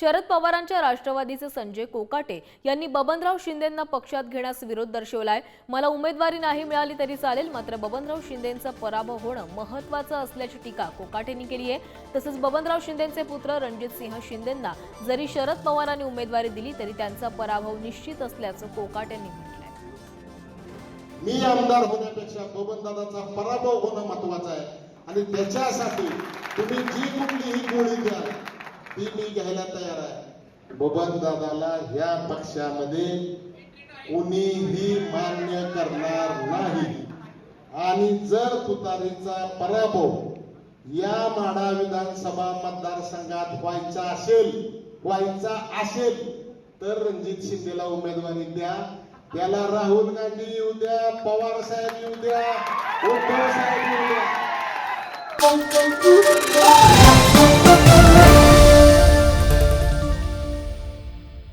शरद पवारांच्या राष्ट्रवादीचे संजय कोकाटे यांनी बबनराव शिंदेंना पक्षात घेण्यास विरोध दर्शवलाय. मला उमेदवारी नाही मिळाली तरी चालेल मात्र बबनराव शिंदेंचा पराभव होणं महत्वाचं असल्याची टीका कोकाटेंनी केली आहे. तसंच बबनराव शिंदेंचे पुत्र रणजित सिंह शिंदेंना जरी शरद पवारांनी उमेदवारी दिली तरी त्यांचा पराभव निश्चित असल्याचं कोकाटेंनी म्हटलंय. मी आमदार होण्यापेक्षा बबनदादाचा पराभव होणं महत्वाचं आहे. आणि त्याच्यासाठी तुम्ही जी कुठलीही गोळी द्या ती मी घ्यायला तयार आहे. बबन दादाला ह्या पक्षामध्ये कुणीही मान्य करणार नाही. आणि जर तुतारीचा पराभव या माडा विधानसभा मतदारसंघात व्हायचा असेल व्हायचा असेल तर रणजित शिंदेला उमेदवारी द्या. त्याला राहुल गांधी येऊ द्या पवार साहेब येऊ द्या उद्धव साहेब येऊ द्या.